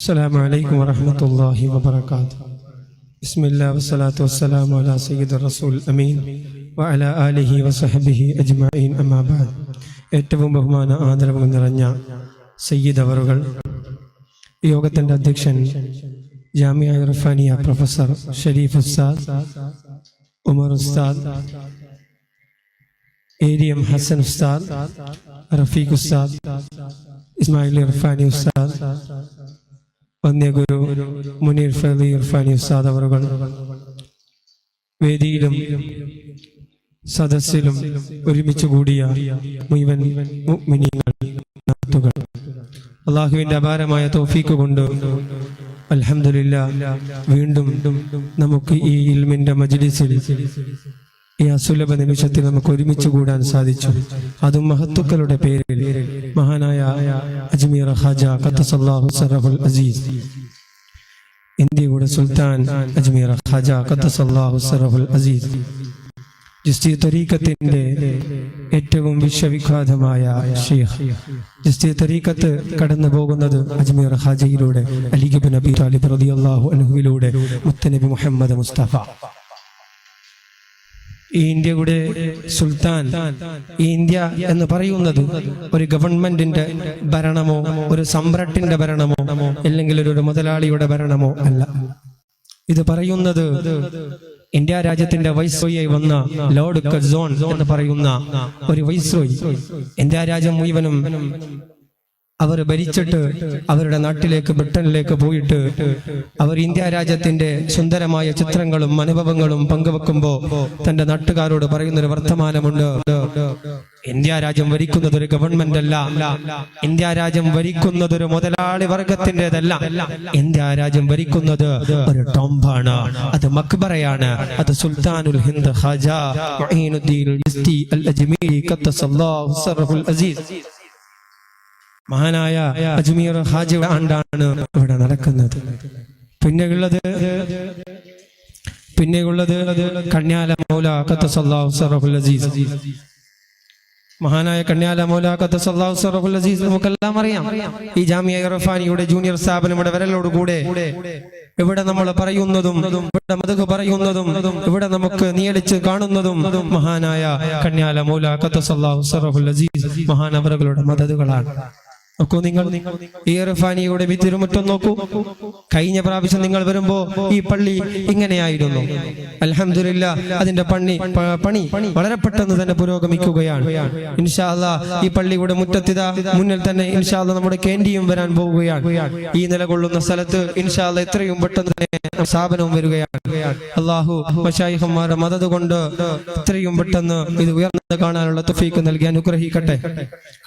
السلام عليكم ورحمة الله وبركاته بسم الله والصلاة والسلام على سيد الرسول الأمين وعلى آله وصحبه أجمعين أما بعد ഏറ്റവും ബഹുമാന ആദരവ് നിറഞ്ഞ സയ്യിദ് അവറുകൾ യോഗത്തിന്റെ അധ്യക്ഷൻ ജാമിയ ഇർഫാനിയ പ്രൊഫസർ ഷരീഫ് ഉസ്താദ് ഉമർ ഉസ്താദ് എ ഡി എം ഹസൻ ഉസ്താദ് റഫീഖ് ഉസ്താദ് ഇസ്മായിൽ ഇർഫാനി ഉസ്താദ് വന്യഗുരു മുനീർ ഫലി ഇർഫാനി ഉസ്താദ് അവറുകൾ. വേദിയിലും സദസ്സിലും ഒരുമിച്ച് കൂടിയ മുഴുവൻ മുഅ്മിനീങ്ങൾ നാട്ടുകൾ. അള്ളാഹുവിന്റെ അപാരമായ തോഫീക്ക് കൊണ്ട് അലഹമില്ല വീണ്ടും നമുക്ക് ഈ ഇൽമിന്റെ മജ്ലിസിൽ ഈ അസുലഭ നിമിഷത്തിൽ നമുക്ക് ഒരുമിച്ച് കൂടാൻ സാധിച്ചു. അതും മഹത്തുക്കളുടെ പേരിൽ. മഹാനായ അജ്മീർ സറഹുൽ അസീസ്. ഇന്ത്യയുടെ സുൽത്താൻ അജ്മീർ സറഹുൽ അസീസ്. ജിസ്തി തരീക്കത്തിന്റെ ഏറ്റവും വിശ്വവിഖ്യാതമായ ഷെയ്ഖ്. ജിസ്തി തരീക്കത്ത് കടന്നു പോകുന്നത് അജ്മീർ ഹാജയിലൂടെ അലിഗബ് നബി താലിബ് റളിയല്ലാഹു അനഹുവിലൂടെ മുത്തനബി മുഹമ്മദ് മുസ്തഫ. ഇന്ത്യയുടെ സുൽത്താൻ ഇന്ത്യ എന്ന് പറയുന്നത് ഒരു ഗവൺമെന്റിന്റെ ഭരണമോ ഒരു സമ്രട്ടിന്റെ ഭരണമോ അല്ലെങ്കിൽ ഒരു മുതലാളിയുടെ ഭരണമോ അല്ല. ഇത് പറയുന്നത് ഇന്ത്യ രാജ്യത്തിന്റെ വൈസ്രോയായി വന്ന ലോർഡ് കസോൺ എന്ന് പറയുന്ന ഒരു വൈസ്രോയി. ഇന്ത്യ രാജ്യം മുഴുവനും അവർ ഭരിച്ചിട്ട് അവരുടെ നാട്ടിലേക്ക് ബ്രിട്ടനിലേക്ക് പോയിട്ട് അവർ ഇന്ത്യ രാജ്യത്തിന്റെ സുന്ദരമായ ചിത്രങ്ങളും അനുഭവങ്ങളും പങ്കുവെക്കുമ്പോൾ തന്റെ നാട്ടുകാരോട് പറയുന്ന ഒരു വർത്തമാനമുണ്ട്. ഇന്ത്യ രാജ്യം ഭരിക്കുന്നത് ഒരു ഗവൺമെന്റ് അല്ല ഇന്ത്യ രാജ്യം ഭരിക്കുന്നത് ഒരു മുതലാളി വർഗത്തിന്റെതല്ല. ഇന്ത്യ രാജ്യം ഭരിക്കുന്നത് ഒരു ടോംബാണ്. അത് മക്ബറയാണ്. അത് സുൽത്താനുൽ ഹിന്ദ് സറഹുൽ അസീസ്. മഹാനായ അജ്മീർ ഹാജി ആണ്ടാണ് ഇവിടെ നടക്കുന്നത്. പിന്നെയുള്ളത് പിന്നെയുള്ളത് കന്യാല മൗല അസീസ്. മഹാനായ കന്യാല മൗല സറഹുൽ അസീസ് നമുക്കെല്ലാം അറിയാം. ഈ ജാമിയ ഇറഫാനിയുടെ ജൂനിയർ സ്ഥാപനം ഇവിടെ വരലോട് കൂടെ ഇവിടെ നമ്മൾ പറയുന്നതും ഇവിടെ മതക് പറയുന്നതും ഇവിടെ നമുക്ക് നിയലിച്ച് കാണുന്നതും മഹാനായ കന്യാല മൗല ഖദ്ദസല്ലാഹു സറഫുൽ അസീസ് മഹാനവറുകളുടെ മദതുകളാണ് നോക്കൂ നിങ്ങൾ. ഈ ഇർഫാനിയുടെ തിരുമുറ്റം നോക്കൂ. കഴിഞ്ഞ പ്രാവശ്യം നിങ്ങൾ വരുമ്പോ ഈ പള്ളി ഇങ്ങനെയായിരുന്നു. അലഹമില്ല അതിന്റെ പണി പണി വളരെ പെട്ടെന്ന് തന്നെ പുരോഗമിക്കുകയാണ്. ഇൻഷാല്ല ഈ പള്ളിയുടെ മുറ്റത്തിത മുന്നിൽ തന്നെ ഇൻഷാല്ല നമ്മുടെ കേന്ദ്രിയും വരാൻ പോവുകയാണ്. ഈ നിലകൊള്ളുന്ന സ്ഥലത്ത് ഇൻഷാല്ല എത്രയും പെട്ടെന്ന് തന്നെ സ്ഥാപനവും വരികയാണ്. അള്ളാഹു മഷായിഹന്മാരുടെ മദത് കൊണ്ട് എത്രയും പെട്ടെന്ന് ഇത് ഉയർന്നത് കാണാനുള്ള തുഫീക്ക് നൽകി അനുഗ്രഹിക്കട്ടെ.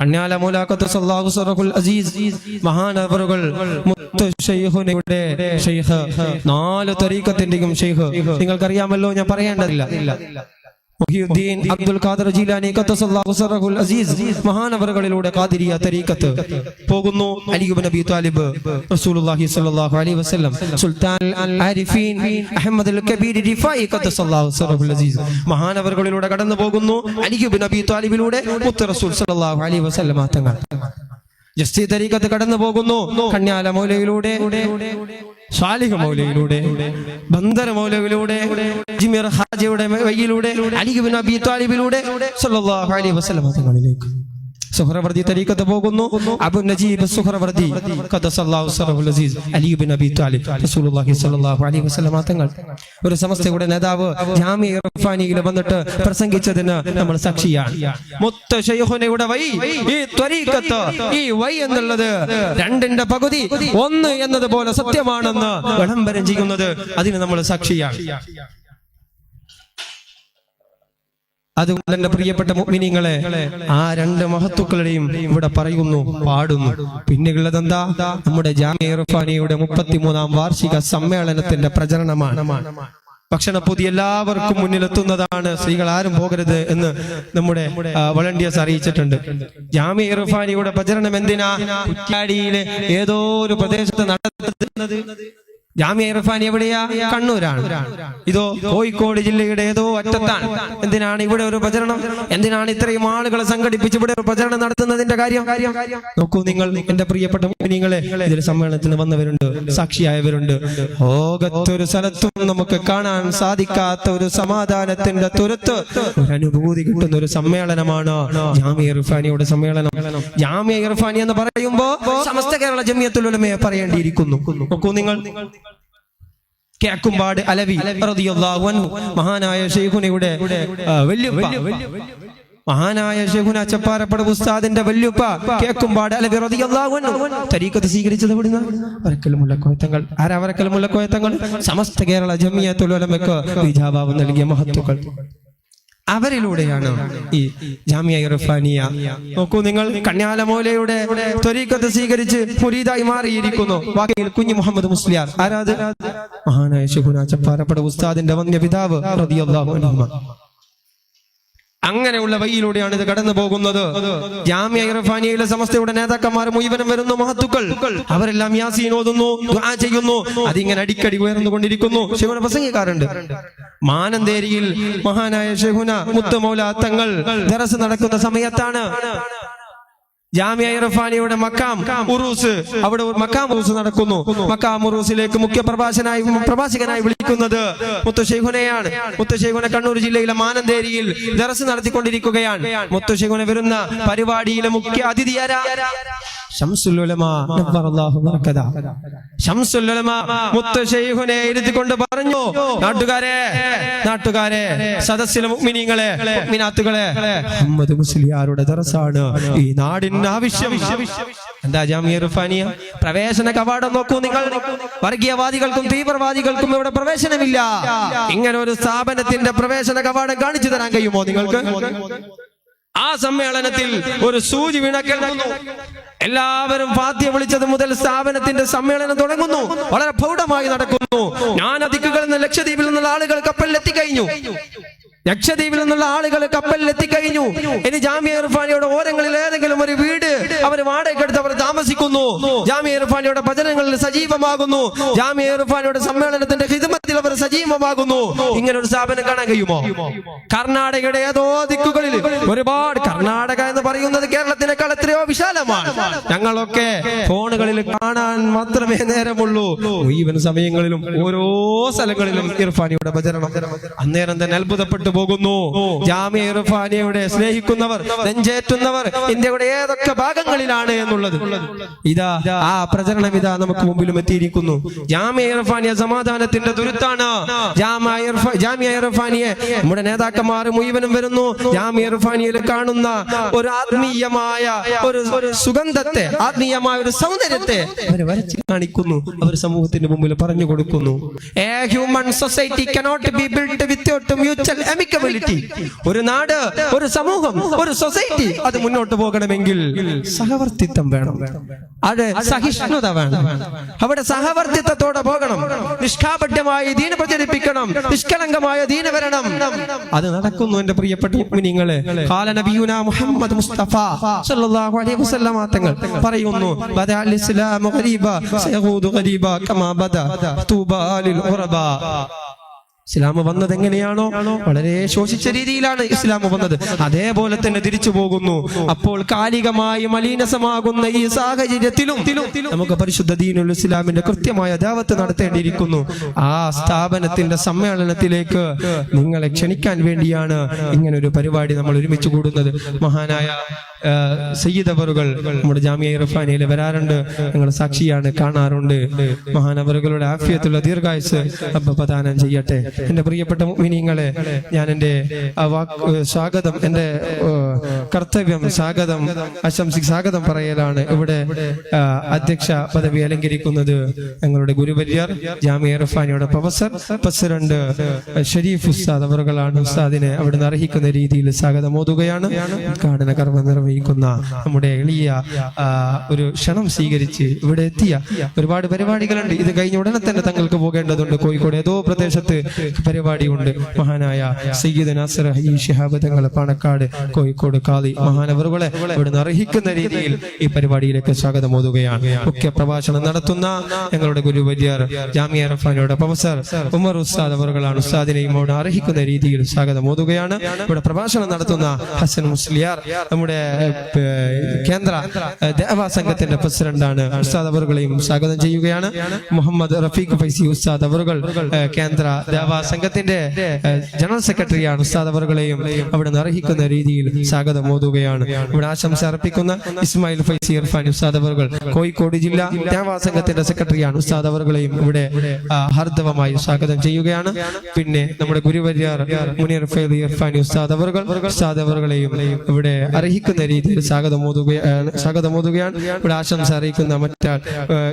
കണ്യാല മൂലാക്കത്ത് സല്ലാഹു സറഹുൽ അസീസ് മഹാനവറുകൾ നാല് തരീക്കത്തിന്റെയും ഷെയ്ഖ്. നിങ്ങൾക്കറിയാമല്ലോ ഞാൻ പറയേണ്ടതില്ല. മുഹിയുദ്ദീൻ അബ്ദുൽ ഖാദർ ജീലാനി അസീസ് മഹാനവറുകളിലൂടെ ഖാദിരിയ തരീക്കത്ത്. പോകുന്നു അബി താലിബ് റസൂലുള്ളാഹി സ്വല്ലല്ലാഹു അലൈഹി വസല്ലം. സുൽത്താൻ ആരിഫീൻ അസീസ് മഹാനവറുകളിലൂടെ കടന്നു പോകുന്നു അബി താലിബിലൂടെ മുത്ത് റസൂൽ അലൈഹി വസല്ലം ജസ്തി തരീക്കത്ത് കടന്നു പോകുന്നു. കന്യാല മൗലയിലൂടെ സാലിഹ മൗലയിലൂടെ ബന്ദർ മൗലയിലൂടെ ജിമിർ ഹാജിയുടെ വയ്യിലൂടെ അലിബിൻ അബി താലിബിലൂടെ സല്ലല്ലാഹു അലൈഹി വസല്ലം തങ്ങളിലേക്ക് സുഹറവർദി തരീക്കത്ത് പോകുന്നു. Abu Najib Suhrawardi Aziz ibn Abi Talib റസൂലുള്ളാഹി സ്വല്ലല്ലാഹു അലൈഹി വസല്ലം തങ്ങൾ ഒരു സമസ്തയുടെ നേതാവ് ജാമിയ ഇർഫാനിയിൽ വന്നിട്ട് പ്രസംഗിച്ചതിന് നമ്മൾ സാക്ഷിയാണ്. മുത്ത ഷെയ്ഖുനയുടെ വൈ ഈ ത്വരീക്കത്ത് ഈ വൈ എന്നുള്ളത് രണ്ടിന്റെ പകുതി ഒന്ന് എന്നതുപോലെ സത്യമാണെന്ന് വിളംബരം ചെയ്യുന്നത് അതിന് നമ്മൾ സാക്ഷിയാണ്. അതുകൊണ്ട് എന്റെ പ്രിയപ്പെട്ട മുഅ്മിനീങ്ങളെ ആ രണ്ട് മഹത്തുക്കളുടെയും ഇവിടെ പറയുന്നു പാടുന്നു. പിന്നെയുള്ളത് എന്താ നമ്മുടെ ജാമിയ ഇർഫാനിയുടെ മുപ്പത്തിമൂന്നാം വാർഷിക സമ്മേളനത്തിന്റെ പ്രചരണമാണ്. ഭക്ഷണപ്പൊതി എല്ലാവർക്കും മുന്നിലെത്തുന്നതാണ്. സ്ത്രീകൾ ആരും പോകരുത് എന്ന് നമ്മുടെ വളണ്ടിയേഴ്സ് അറിയിച്ചിട്ടുണ്ട്. ജാമിയ ഇർഫാനിയുടെ പ്രചരണം എന്തിനാ? കുറ്റാടിയിലെ ഏതോ ഒരു പ്രദേശത്ത് നടത്തുന്നത് ജാമ്യ ഇറഫാൻ എവിടെയാ? കണ്ണൂരാണ്. ഇതോ കോഴിക്കോട് ജില്ലയുടെ ഏതോ അറ്റത്താണ്. എന്തിനാണ് ഇവിടെ ഒരു പ്രചരണം? എന്തിനാണ് ഇത്രയും ആളുകളെ സംഘടിപ്പിച്ച് ഇവിടെ ഒരു പ്രചരണം നടത്തുന്നതിന്റെ കാര്യം? നോക്കൂ നിങ്ങൾ എന്റെ പ്രിയപ്പെട്ട നിങ്ങളെ ഇതിൽ സമ്മേളനത്തിന് വന്നവരുണ്ട് സാക്ഷിയായവരുണ്ട്. ലോകത്തൊരു സ്ഥലത്തും നമുക്ക് കാണാൻ സാധിക്കാത്ത ഒരു സമാധാനത്തിന്റെ തുരത്ത് ഒരു അനുഭൂതി കിട്ടുന്ന ഒരു സമ്മേളനമാണ് ജാമ്യ ഇർഫാനിയുടെ സമ്മേളനം. ജാമ്യ ഇർഫാനി എന്ന് പറയുമ്പോ സമസ്ത കേരള ജമിയത്തുലമയെ പറയേണ്ടിയിരിക്കുന്നു. നോക്കൂ നിങ്ങൾ കേക്കുംപാട് അലവി മഹാനായ ഷെയ്ഖുനയുടെ മഹാനായ ഷെഹുന ചപ്പാരപ്പട ഉസ്താദിന്റെ വല്യുപ്പ. കേക്കുംപാട് അലവി തരീക്കത്ത് സ്വീകരിച്ചത് ഇവിടുന്ന് വരക്കൽ മുല്ലക്കോയത്തങ്ങൾ ആരാ വരക്കൽ മുല്ലക്കോയത്തങ്ങൾ സമസ്ത കേരള ജമിയത്തുൽ ഉലമയ്ക്ക് വിജാബാവ് നൽകിയ മഹത്തുക്കൾ അവരിലൂടെയാണ് ഈ ജാമിയ ഇറഫാനിയ നോക്കൂ നിങ്ങൾ കന്യാലമോലയുടെ ത്വരീക്കത്ത് സ്വീകരിച്ച് പുരീതായി മാറിയിരിക്കുന്നു. വാക്കിൽ കുഞ്ഞു മുഹമ്മദ് മുസ്ലിയാർ. ആരാത്? മഹാനായ ശുഭുന ചപ്പാരപ്പട ഉസ്താദിന്റെ വന്യ പിതാവ് അങ്ങനെയുള്ള വഴിയിലൂടെയാണ് ഇത് കടന്നു പോകുന്നത്. ജാമ്യ ഇർഫാനിയയിലെ സമസ്തയുടെ നേതാക്കന്മാർ മുഴുവനും വരുന്നു മഹത്തുക്കൾ. അവരെല്ലാം യാസീൻ ഓതുന്നു ചെയ്യുന്നു. അതിങ്ങനെ അടിക്കടി ഉയർന്നുകൊണ്ടിരിക്കുന്നു. ശിവന പ്രസംഗിക്കാറുണ്ട്. മാനന്തേരിയിൽ മഹാനായ ഷെഹുന മുത്തുമൗല തങ്ങൾ ദറസ് നടക്കുന്ന സമയത്താണ് ജാമ്യ ഇറഫാനിയുടെ മക്കാം ഉറൂസ് അവിടെ മക്കാം ഉറൂസ് നടക്കുന്നു. മക്കാം ഉറൂസിലേക്ക് മുഖ്യ പ്രഭാഷനായി പ്രഭാഷകനായി വിളിക്കുന്നത് മുത്തുശേഖുനെയാണ് മുത്തുശൈഖുന കണ്ണൂർ ജില്ലയിലെ മാനന്തേരിയിൽ ദറസ് നടത്തിക്കൊണ്ടിരിക്കുകയാണ്. മുത്തുശൈഖുന വരുന്ന പരിപാടിയിലെ മുഖ്യ അതിഥി ഇരുത്തിക്കൊണ്ട് പറഞ്ഞു നാട്ടുകാരെ നാട്ടുകാരെ സദസ്സിലെ മുഅ്മിനീങ്ങളെ മുഅ്മിനാത്തുകളെ മുഹമ്മദ് മുസ്ലിയാരുടെ ദറസാണ്. ഈ നാടിന് ആവശ്യം. എന്താ ജാമിയ റുഫാനിയ പ്രവേശന കവാടം നോക്കൂ നിങ്ങൾ. വർഗീയവാദികൾക്കും തീവ്രവാദികൾക്കും ഇവിടെ പ്രവേശനമില്ല. ഇങ്ങനെ ഒരു സ്ഥാപനത്തിന്റെ പ്രവേശന കവാടം കാണിച്ചു തരാൻ കഴിയുമോ നിങ്ങൾക്ക്? ആ സമ്മേളനത്തിൽ ഒരു സൂചി വിണക്കുന്നു എല്ലാവരും വാദ്യ വിളിച്ചത് മുതൽ സ്ഥാപനത്തിന്റെ സമ്മേളനം തുടങ്ങുന്നു. വളരെ പ്രൗഢമായി നടക്കുന്നു. ഞാൻ നിന്ന് ലക്ഷദ്വീപിൽ നിന്നുള്ള ആളുകൾ കപ്പലിൽ എത്തിക്കഴിഞ്ഞു. ലക്ഷദ്വീപിൽ നിന്നുള്ള ആളുകൾ കപ്പലിൽ എത്തിക്കഴിഞ്ഞു. ഇനി ജാമ്യ ഇർഫാനിയുടെ ഓരങ്ങളിൽ ഏതെങ്കിലും ഒരു വീട് അവർ വാടകയ്ക്കെടുത്ത് അവർ താമസിക്കുന്നു. ജാമ്യ ഇർഫാനിയുടെ ഭജനങ്ങളിൽ സജീവമാകുന്നു. ജാമ്യ ഇർഫാനിയുടെ സമ്മേളനത്തിന്റെ ഹിതമത്തിൽ അവർ സജീവമാകുന്നു. ഇങ്ങനെ ഒരു സ്ഥാപനം കാണാൻ കഴിയുമോ? കർണാടകയുടെ ഏതോ ദിക്കുകളിൽ ഒരുപാട് കർണാടക എന്ന് പറയുന്നത് കേരളത്തിനേക്കാൾ എത്രയോ വിശാലമാണ്. ഞങ്ങളൊക്കെ ഫോണുകളിൽ കാണാൻ മാത്രമേ നേരമുള്ളൂ. ഈവൻ സമയങ്ങളിലും ഓരോ സ്ഥലങ്ങളിലും ഇർഫാനിയുടെ ഭജനം. അന്നേരം തന്നെ അത്ഭുതപ്പെട്ടു. പോകുന്നു. ജാമ്യ ഇർഫാനിയുടെ സ്നേഹിക്കുന്നവർ നെഞ്ചേറ്റുന്നവർ ഇന്ത്യയുടെ ഏതൊക്കെ ഭാഗങ്ങളിലാണ് എന്നുള്ളത്. ഇതാ ആ പ്രചരണം ഇതാ നമുക്ക് മുമ്പിലും എത്തിയിരിക്കുന്നു. ജാമ്യ ഇർഫാനിയ സമാധാനത്തിന്റെ ദുരുത്താണ് ജാമ്യ ഇർഫ- ജാമ്യ ഇർഫാനിയെ നമ്മുടെ നേതാക്കന്മാർ മുഴുവനും വരുന്നു. ജാമ്യ ഇർഫാനിയിൽ കാണുന്ന ഒരു ആത്മീയമായ ഒരു സുഗന്ധത്തെ ആത്മീയമായ ഒരു സൗന്ദര്യത്തെ അവർ വരച്ച് കാണിക്കുന്നു. അവർ സമൂഹത്തിന്റെ മുമ്പിൽ പറഞ്ഞു കൊടുക്കുന്നു. A human society cannot be build without mutual amicability ഒരു നാട് ഒരു സമൂഹം ഒരു സൊസൈറ്റി അത് മുന്നോട്ട് പോകണമെങ്കിൽ സഹവർത്തിത്വം വേണം. അത് സഹിഷ്ണുത വേണം. അവിടെ സഹവർത്തിത്വത്തോടെ പോകണം. നിഷ്കാപട്യമായി ദീന പ്രചരിപ്പിക്കണം. നിഷ്കളങ്കമായ ദീന വരണം. അത് നടക്കുന്നു എന്റെ പ്രിയപ്പെട്ട മുഅ്മിനീങ്ങളെ ഖാല നബിയുന മുഹമ്മദ് മുസ്തഫ സല്ലല്ലാഹു അലൈഹി വസല്ലം തങ്ങൾ പറയുന്നു ബദഅ അൽ ഇസ്ലാമു ഖരീബ സയഊദു ഖരീബ കമാ ബദ തൂബാ ലിൽ ഉറബാ ഇസ്ലാം വന്നത് എങ്ങനെയാണോ? വളരെ ശോഷിച്ച രീതിയിലാണ് ഇസ്ലാം വന്നത്. അതേപോലെ തന്നെ തിരിച്ചു പോകുന്നു. അപ്പോൾ കാലികമായി മലീനസമാകുന്ന ഈ സാഹചര്യത്തിലും നമുക്ക് പരിശുദ്ധ ദീനുൽ ഇസ്ലാമിന്റെ കൃത്യമായ ദാവത്ത് നടത്തേണ്ടിയിരിക്കുന്നു. ആ സ്ഥാപനത്തിന്റെ സമ്മേളനത്തിലേക്ക് നിങ്ങളെ ക്ഷണിക്കാൻ വേണ്ടിയാണ് ഇങ്ങനെ ഒരു പരിപാടി നമ്മൾ ഒരുമിച്ച് കൂടുന്നത്. മഹാനായ ആ, സയ്യിദ് അവറുകൾ നമ്മുടെ ജാമിയ ഇറഫാനിയിൽ വരാറുണ്ട്. ഞങ്ങൾ സാക്ഷിയാണ് കാണാറുണ്ട്. മഹാനവറുകളുടെ ആഫിയത്തുള്ള ദീർഘായുസ് റബ്ബ് പ്രദാനം ചെയ്യട്ടെ. എന്റെ പ്രിയപ്പെട്ട മിനിങ്ങളെ ഞാൻ എന്റെ സ്വാഗതം എന്റെ ഏ, കർത്തവ്യം സ്വാഗതം ആശംസി സ്വാഗതം പറയലാണ് ഇവിടെ അധ്യക്ഷ പദവി അലങ്കരിക്കുന്നത് ഞങ്ങളുടെ ഗുരുവര്യർ ജാമിയ ഇറഫാനിയുടെ പ്രൊഫസർ പ്രസിഡന്റ് ഷരീഫ് ഉസ്താദ് അവറുകളാണ്. ഉസ്താദിനെ അവിടുന്ന് അർഹിക്കുന്ന രീതിയിൽ സ്വാഗതം ഓതുകയാണ് ഉദ്ഘാടന കർമ്മ നിർവഹിക്കും നിർവഹിക്കുന്ന നമ്മുടെ എളിയ ഒരു ക്ഷണം സ്വീകരിച്ച് ഇവിടെ എത്തിയ ഒരുപാട് പരിപാടികളുണ്ട്. ഇത് കഴിഞ്ഞ ഉടനെ തന്നെ തങ്ങൾക്ക് പോകേണ്ടതുണ്ട്. കോഴിക്കോട് ഏതോ പ്രദേശത്ത് പരിപാടിയുണ്ട്. മഹാനായ സയ്യിദ് നാസർ ഈ തങ്ങൾ പാണക്കാട് കോഴിക്കോട് കാളി മഹാനവറുകളെ ഇവിടുന്ന് അർഹിക്കുന്ന രീതിയിൽ ഈ പരിപാടിയിലേക്ക് സ്വാഗതം ഓതുകയാണ്. മുഖ്യ പ്രഭാഷണം നടത്തുന്ന ഞങ്ങളുടെ ഗുരു ഗുരുവര്യർ ജാമിയ റഫാനോട് പ്രൊഫസർ ഉമർ ഉസ്താദ് അവറുകളാണ് ഉസ്താദിനെയും അവിടെ അർഹിക്കുന്ന രീതിയിൽ സ്വാഗതം ഓതുകയാണ്. ഇവിടെ പ്രഭാഷണം നടത്തുന്ന ഹസൻ മുസ്ലിയാർ നമ്മുടെ കേന്ദ്ര ദേവാ സംഘത്തിന്റെ പ്രസിഡന്റാണ് ഉസ്താദ് അവറുകളെയും സ്വാഗതം ചെയ്യുകയാണ്. മുഹമ്മദ് റഫീഖ് ഫൈസി ഉസ്താദ് അവറുകൾ കേന്ദ്ര ദേവാ സംഘത്തിന്റെ ജനറൽ സെക്രട്ടറിയാണ് ഉസ്താദ് അവറുകളെയും അവിടെ അർഹിക്കുന്ന രീതിയിൽ സ്വാഗതം ഓതുകയാണ്. ഇവിടെ ആശംസ അർപ്പിക്കുന്ന ഇസ്മായിൽ ഫൈസി ഇർഫാൻ ഉസ്താദ് അവറുകൾ കോഴിക്കോട് ജില്ലാ ദേവാ സംഘത്തിന്റെ സെക്രട്ടറിയാണ് ഉസ്താദ് അവറുകളെയും ഇവിടെ ഹർദവമായി സ്വാഗതം ചെയ്യുകയാണ്. പിന്നെ നമ്മുടെ ഗുരുവര്യാർ മുനീർ ഫൈദി ഇർഫാൻ ഉസ്താദ് അവറുകൾ ഉസ്താദ് അവറുകളെയും ഇവിടെ അർഹിക്കുന്ന രീതിയിൽ സ്വാഗതം ഓതുകയാണ് സ്വാഗതം ഓതുകയാണ് ഇവിടെ ആശംസ അറിയിക്കുന്ന മറ്റാൾ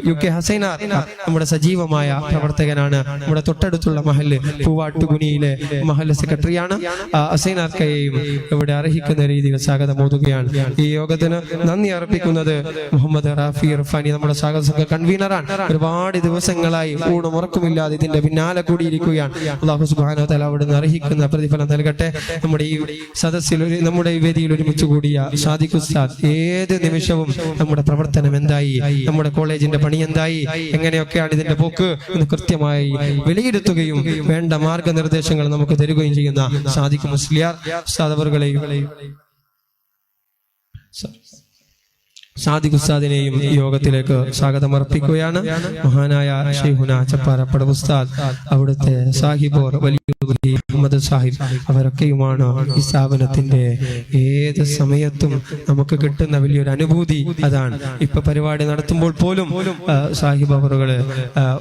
യു കെ ഹസൈനാർ നമ്മുടെ സജീവമായ പ്രവർത്തകനാണ്. നമ്മുടെ തൊട്ടടുത്തുള്ള മഹൽ പൂവാട്ടുകുനിയിലെ മഹൽ സെക്രട്ടറിയാണ്. ഹസൈനാർക്കയെയും ഇവിടെ അർഹിക്കുന്ന രീതിയിൽ സ്വാഗതം ഓതുകയാണ് ഈ യോഗത്തിന് നന്ദി അർപ്പിക്കുന്നത് മുഹമ്മദ് റാഫി ഇർഫാനി നമ്മുടെ സ്വാഗത സംഘ കൺവീനറാണ്. ഒരുപാട് ദിവസങ്ങളായി ഊണും ഉറക്കുമില്ലാതെ ഇതിന്റെ പിന്നാലെ കൂടിയിരിക്കുകയാണ്. അള്ളാഹു സുബാനോ തല അവിടുന്ന് അർഹിക്കുന്ന പ്രതിഫലം നൽകട്ടെ. നമ്മുടെ ഈ സദസ്സിൽ നമ്മുടെ ഈ വേദിയിൽ ഒരുമിച്ച് കൂടിയ ഉസ്താദ് ഏത് നിമിഷവും നമ്മുടെ പ്രവർത്തനം എന്തായി? നമ്മുടെ കോളേജിന്റെ പണി എന്തായി? എങ്ങനെയൊക്കെയാണ് ഇതിന്റെ പോക്ക്? എന്ന് കൃത്യമായി വിലയിരുത്തുകയും വേണ്ട മാർഗനിർദ്ദേശങ്ങൾ നമുക്ക് തരികയും ചെയ്യുന്ന സാദിഖ് മുസ്ലിയാർ സാദിഖ് ഉസ്താദിനെയും യോഗത്തിലേക്ക് സ്വാഗതം അർപ്പിക്കുകയാണ്. മഹാനായ ഷെയ്ഹുന ചപ്പാറപ്പട ഉസ്താദ് അവിടുത്തെ സാഹിബോർ വലിയ അഹമ്മദ് സാഹിബ് അവരൊക്കെയുമാണ് ഈ സ്ഥാപനത്തിന്റെ ഏത് സമയത്തും നമുക്ക് കിട്ടുന്ന വലിയൊരു അനുഭൂതി അതാണ്. ഇപ്പൊ പരിപാടി നടത്തുമ്പോൾ പോലും സാഹിബ് അവറുകൾ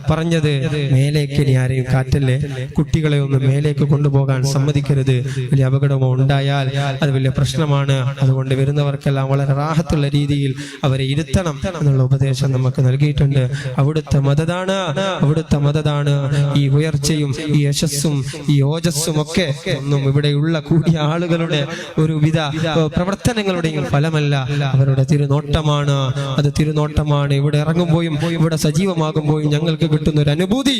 പറഞ്ഞത് മേലേക്ക് ഇനി ആരെയും കാറ്റല്ലേ? കുട്ടികളെ ഒന്ന് മേലേക്ക് കൊണ്ടുപോകാൻ സമ്മതിക്കരുത്. വലിയ അപകടമോ ഉണ്ടായാൽ അത് വലിയ പ്രശ്നമാണ്. അതുകൊണ്ട് വരുന്നവർക്കെല്ലാം വളരെ റാഹത്തുള്ള രീതിയിൽ അവരെ ഇരുത്തണം എന്നുള്ള ഉപദേശം നമുക്ക് നൽകിയിട്ടുണ്ട്. അവിടുത്തെ മതതാണ് അവിടുത്തെ മതതാണ് ഈ ഉയർച്ചയും ഈ യശസ്സും ഈ ഓജസ്സും ഒക്കെ ഒന്നും ഇവിടെയുള്ള കൂടിയ ആളുകളുടെ ഒരു വിധ പ്രവർത്തനങ്ങളുടെയും ഫലമല്ല. അവരുടെ തിരുനോട്ടമാണ്. അത് തിരുനോട്ടമാണ്. ഇവിടെ ഇറങ്ങുമ്പോഴും ഇവിടെ സജീവമാകുമ്പോഴും ഞങ്ങൾക്ക് കിട്ടുന്ന ഒരു അനുഭൂതി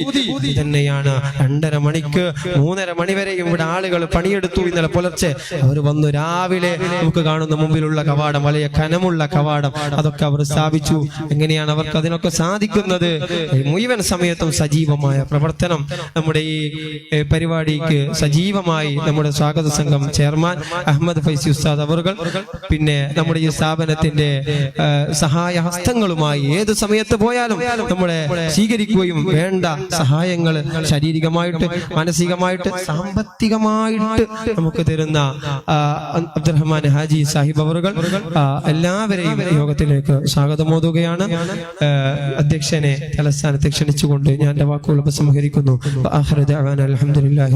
തന്നെയാണ്. രണ്ടര മണിക്ക് മൂന്നര മണി വരെയും ഇവിടെ ആളുകൾ പണിയെടുത്തു. ഇന്നലെ പുലർച്ചെ അവർ വന്നു രാവിലെ നമുക്ക് കാണുന്ന മുമ്പിലുള്ള കവാടം വലിയ കനമുള്ള കവാടം. അതൊക്കെ അവർ സ്ഥാപിച്ചു. എങ്ങനെയാണ് അവർക്ക് അതിനൊക്കെ സാധിക്കുന്നത്? മുഴുവൻ സമയത്തും സജീവമായ പ്രവർത്തനം നമ്മുടെ ഈ പരിപാടിക്ക് സജീവമായി നമ്മുടെ സ്വാഗത സംഘം ചെയർമാൻ അഹമ്മദ് ഫൈസി ഉസ്താദ് അവറുകൾ പിന്നെ നമ്മുടെ ഈ സ്ഥാപനത്തിന്റെ സഹായ ഹസ്തങ്ങളുമായി ഏത് സമയത്ത് പോയാലും നമ്മളെ സ്വീകരിക്കുകയും വേണ്ട സഹായങ്ങൾ ശാരീരികമായിട്ട് മാനസികമായിട്ട് സാമ്പത്തികമായിട്ട് നമുക്ക് തരുന്ന അബ്ദുറഹ്മാൻ ഹാജി സാഹിബ് അവറുകൾ എല്ലാവരെയും യോഗത്തിലേക്ക് സ്വാഗതമോതുകയാണ് അധ്യക്ഷനെ തലസ്ഥാനത്ത് ക്ഷണിച്ചുകൊണ്ട് ഞാൻ വാക്കുകൾ ഉപസംഹരിക്കുന്നു. അലഹമുല്ലാഹി